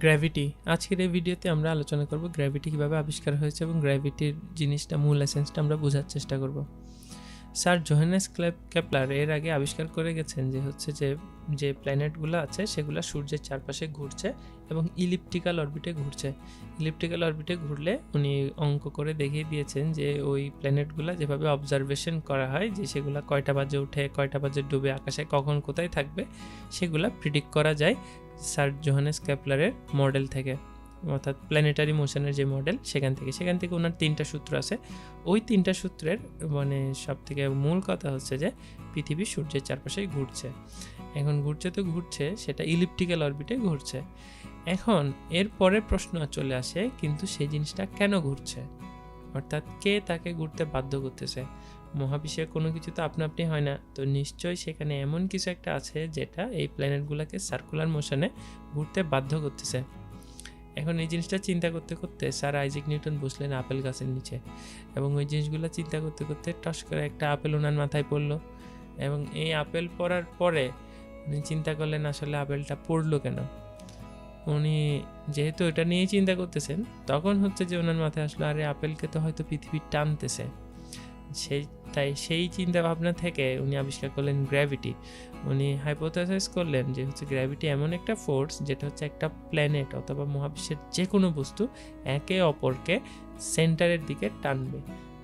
Gravity আজকের এই ভিডিওতে আমরা আলোচনা করব গ্র্যাভিটি কীভাবে আবিষ্কার হয়েছে এবং গ্র্যাভিটির জিনিসটা, মূল এসেন্সটা আমরা বোঝার চেষ্টা করব। স্যার জোহেনেস ক্ল্যাপ ক্যাপলার এর আগে আবিষ্কার করে গেছেন যে হচ্ছে যে যে প্ল্যানেটগুলো আছে সেগুলো সূর্যের চারপাশে ঘুরছে এবং ইলিপ্টিক্যাল অরবিটে ঘুরছে। ইলিপ্টিক্যাল অরবিটে ঘুরলে উনি অঙ্ক করে দেখিয়ে দিয়েছেন যে ওই প্ল্যানেটগুলো যেভাবে অবজারভেশন করা হয় যে সেগুলো কয়টা বাজে উঠে, কয়টা বাজে ডুবে, আকাশে কখন কোথায় থাকবে, সেগুলো প্রিডিক্ট করা যায়। স্যার জোহানেস ক্যাপলারের মডেল থেকে, অর্থাৎ প্ল্যানেটারি মোশনের যে মডেল সেখান থেকে। সেখান থেকে ওনার তিনটা সূত্র আছে। ওই তিনটা সূত্রের মানে সব থেকে মূল কথা হচ্ছে যে, পৃথিবী সূর্যের চারপাশেই ঘুরছে। এখন ঘুরছে তো ঘুরছে, সেটা ইলিপ্টিক্যাল অরবিটে ঘুরছে। এখন এর পরে প্রশ্ন চলে আসে, কিন্তু সেই জিনিসটা কেন ঘুরছে? অর্থাৎ কে তাকে ঘুরতে বাধ্য করতেছে? মহাবিশ্বের কোনো কিছু তো আপনা আপনি হয় না। তো নিশ্চয়ই সেখানে এমন কিছু একটা আছে যেটা এই প্ল্যানেটগুলোকে সার্কুলার মোশনে ঘুরতে বাধ্য করতেছে। এখন এই জিনিসটা চিন্তা করতে করতে স্যার আইজিক নিউটন বসলেন আপেল গাছের নিচে এবং ওই জিনিসগুলো চিন্তা করতে করতে টস করে একটা আপেল ওনার মাথায় পড়ল এবং এই আপেল পড়ার পরে উনি চিন্তা করলেন আসলে আপেলটা পড়ল কেন? উনি যেহেতু এটা নিয়েই চিন্তা করতেছেন, তখন হচ্ছে যে ওনার মাথায় আসলো, আরে, আপেলকে তো হয়তো পৃথিবী টানতেছে। সেই, তাই সেই চিন্তা ভাবনা থেকে উনি আবিষ্কার করলেন গ্র্যাভিটি উনি হাইপোথাসাইজ করলেন যে হচ্ছে গ্র্যাভিটি এমন একটা ফোর্স যেটা হচ্ছে একটা প্ল্যানেট অথবা মহাবিশ্বের যে কোনো বস্তু একে অপরকে সেন্টারের দিকে টানবে।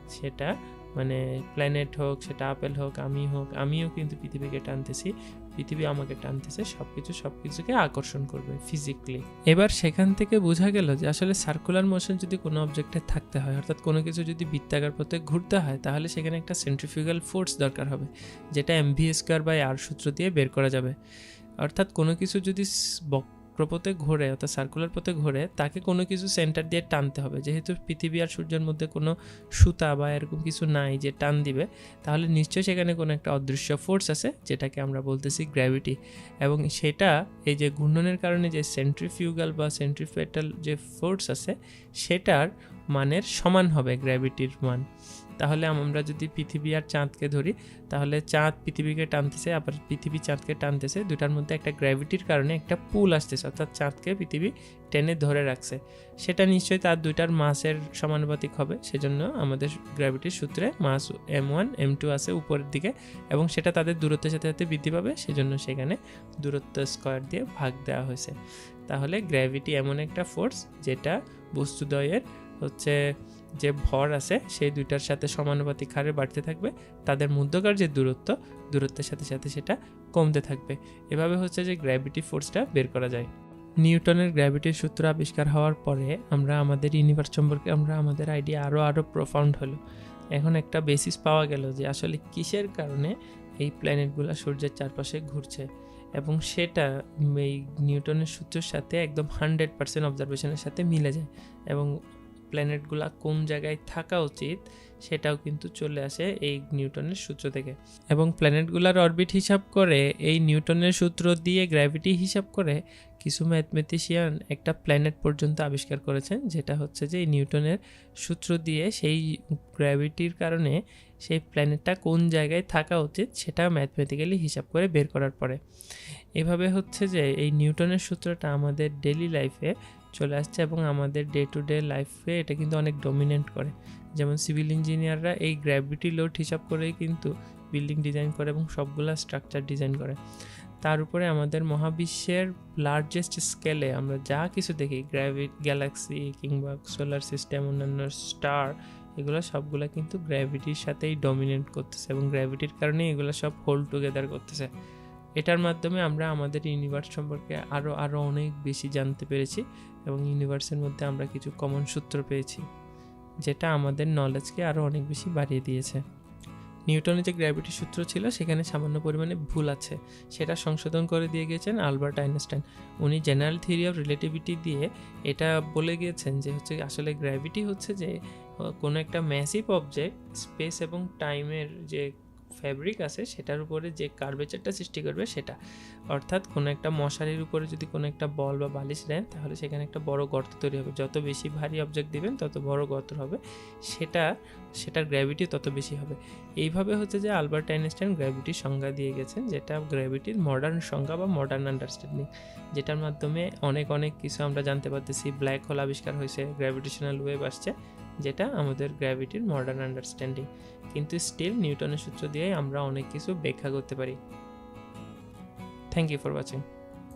সেটা মানে প্ল্যানেট হোক, সেটা আপেল হোক, আমি হোক, আমিও কিন্তু পৃথিবীকে টানতেছি। পৃথিবী আমাকে টানতেছে সব কিছু সব কিছুকে আকর্ষণ করবে ফিজিক্যালি এবার সেখান থেকে বোঝা গেল যে আসলে সার্কুলার মোশন যদি কোনো অবজেক্টে থাকতে হয়, অর্থাৎ কোনো কিছু যদি বৃত্তাকার পথে ঘুরতে হয়, তাহলে সেখানে একটা সেন্ট্রিফিউগাল ফোর্স দরকার হবে, যেটা এমভি স্কোয়ার বাই আর সূত্র দিয়ে বের করা যাবে। অর্থাৎ কোনো কিছু যদি বক্রপথে ঘোরে, অর্থাৎ সার্কুলার পথে ঘোরে, তাকে কোনো কিছু সেন্টার দিয়ে টানতে হবে। যেহেতু পৃথিবী আর সূর্যের মধ্যে কোনো সুতা বা এরকম কিছু নাই যে টান দিবে, তাহলে নিশ্চয়ই সেখানে কোনো একটা অদৃশ্য ফোর্স আছে, যেটাকে আমরা বলতেছি গ্র্যাভিটি এবং সেটা এই যে ঘূর্ণনের কারণে যে সেন্ট্রিফিউগাল বা সেন্ট্রিফেটাল যে ফোর্স আছে, সেটার মানের সমান হবে গ্র্যাভিটির মান। তাহলে আমরা যদি পৃথিবী আর চাঁদকে ধরি, তাহলে চাঁদ পৃথিবীকে টানতেছে, আবার পৃথিবী চাঁদকে টানতেছে। দুটার মধ্যে একটা গ্র্যাভিটির কারণে একটা পুল আসতেছে, অর্থাৎ চাঁদকে পৃথিবী টেনে ধরে রাখছে। সেটা নিশ্চয়ই তার দুইটার মাসের সমানুপাতিক হবে, সেজন্য আমাদের গ্র্যাভিটির সূত্রে mass M one M two আছে উপরের দিকে, এবং সেটা তাদের দূরত্বের সাথে সাথে বৃদ্ধি পাবে, সেজন্য সেখানে দূরত্ব স্কোয়ার দিয়ে ভাগ দেওয়া হয়েছে। তাহলে গ্র্যাভিটি এমন একটা ফোর্স যেটা বস্তুদ্বয়ের হচ্ছে যে ভর আছে, সেই দুইটার সাথে সমানুপাতিক হারে বাড়তে থাকবে। তাদের মধ্যকার যে দূরত্ব, দূরত্বের সাথে সাথে সেটা কমতে থাকবে। এভাবে হচ্ছে যে গ্র্যাভিটি ফোর্সটা বের করা যায়। নিউটনের গ্র্যাভিটির সূত্র আবিষ্কার হওয়ার পরে আমরা আমাদের ইউনিভার্স সম্পর্কে আমরা আমাদের আইডিয়া আরও আরও প্রফাউন্ড হলো। এখন একটা বেসিস পাওয়া গেল যে আসলে কিসের কারণে এই প্ল্যানেটগুলো সূর্যের চারপাশে ঘুরছে এবং সেটা এই নিউটনের সূত্রের সাথে একদম হান্ড্রেড পার্সেন্ট অবজারভেশনের সাথে মিলে যায় এবং প্ল্যানেটগুলা কোন জায়গায় থাকা উচিত সেটাও কিন্তু চলে আসে এই নিউটনের সূত্র থেকে। এবং প্ল্যানেটগুলার অরবিট হিসাব করে এই নিউটনের সূত্র দিয়ে গ্র্যাভিটি হিসাব করে কিছু ম্যাথমেটিশিয়ান একটা প্ল্যানেট পর্যন্ত আবিষ্কার করেছেন, যেটা হচ্ছে যে নিউটনের সূত্র দিয়ে সেই গ্র্যাভিটির কারণে সেই প্ল্যানেটটা কোন জায়গায় থাকা উচিত সেটা ম্যাথমেটিক্যালি হিসাব করে বের করার পরে। এভাবে হচ্ছে যে এই নিউটনের সূত্রটা আমাদের ডেলি লাইফে চলে আসছে এবং আমাদের ডে টু ডে লাইফে এটা কিন্তু অনেক ডমিনেন্ট করে। যেমন সিভিল ইঞ্জিনিয়াররা এই গ্র্যাভিটি লোড হিসাব করেই কিন্তু বিল্ডিং ডিজাইন করে এবং সবগুলা স্ট্রাকচার ডিজাইন করে। তার উপরে আমাদের মহাবিশ্বের লার্জেস্ট স্কেলে আমরা যা কিছু দেখি গ্র্যাভিট গ্যালাক্সি কিংবা সোলার সিস্টেম অন্যান্য স্টার এগুলো সবগুলো কিন্তু গ্র্যাভিটির সাথেই ডমিনেট করতেছে এবং গ্র্যাভিটির কারণে এগুলো সব হোল্ড টুগেদার করতেছে। এটার মাধ্যমে আমরা আমাদের ইউনিভার্স সম্পর্কে আরও আরও অনেক বেশি জানতে পেরেছি এবং ইউনিভার্সের মধ্যে আমরা কিছু কমন সূত্র পেয়েছি, যেটা আমাদের নলেজকে আরও অনেক বেশি বাড়িয়ে দিয়েছে। নিউটনের যে গ্র্যাভিটি সূত্র ছিল, সেখানে সামান্য পরিমাণে ভুল আছে। সেটা সংশোধন করে দিয়ে গিয়েছেন আলবার্ট আইনস্টাইন। উনি জেনারেল থিওরি অফ রিলেটিভিটি দিয়ে এটা বলে গিয়েছেন যে হচ্ছে আসলে গ্র্যাভিটি হচ্ছে যে কোনো একটা ম্যাসিভ অবজেক্ট স্পেস এবং টাইমের যে ফ্যাব্রিক আছে, সেটার উপরে যে কার্ভেচারটা সৃষ্টি করবে সেটা। অর্থাৎ কোনো একটা মশারির উপরে যদি কোনো একটা বল বা বালিশ দেন, তাহলে সেখানে একটা বড় গর্ত তৈরি হবে। যত বেশি ভারী অবজেক্ট দিবেন, তত বড় গর্ত হবে। সেটা, সেটার গ্র্যাভিটি তত বেশি হবে। এইভাবে হচ্ছে যে আলবার্ট আইনস্টাইন গ্র্যাভিটির সংজ্ঞা দিয়ে গেছেন, যেটা গ্র্যাভিটির মডার্ন সংজ্ঞা বা মডার্ন আন্ডারস্ট্যান্ডিং যেটার মাধ্যমে অনেক অনেক কিছু আমরা জানতে পারতেছি। ব্ল্যাক হোল আবিষ্কার হয়েছে গ্র্যাভিটেশনাল ওয়েভ আসছে। যেটা আমাদের গ্র্যাভিটির মডার্ন আন্ডারস্ট্যান্ডিং কিন্তু স্টিল নিউটনের সূত্র দিয়ে আমরা অনেক কিছু ব্যাখ্যা করতে পারি। Thank you for watching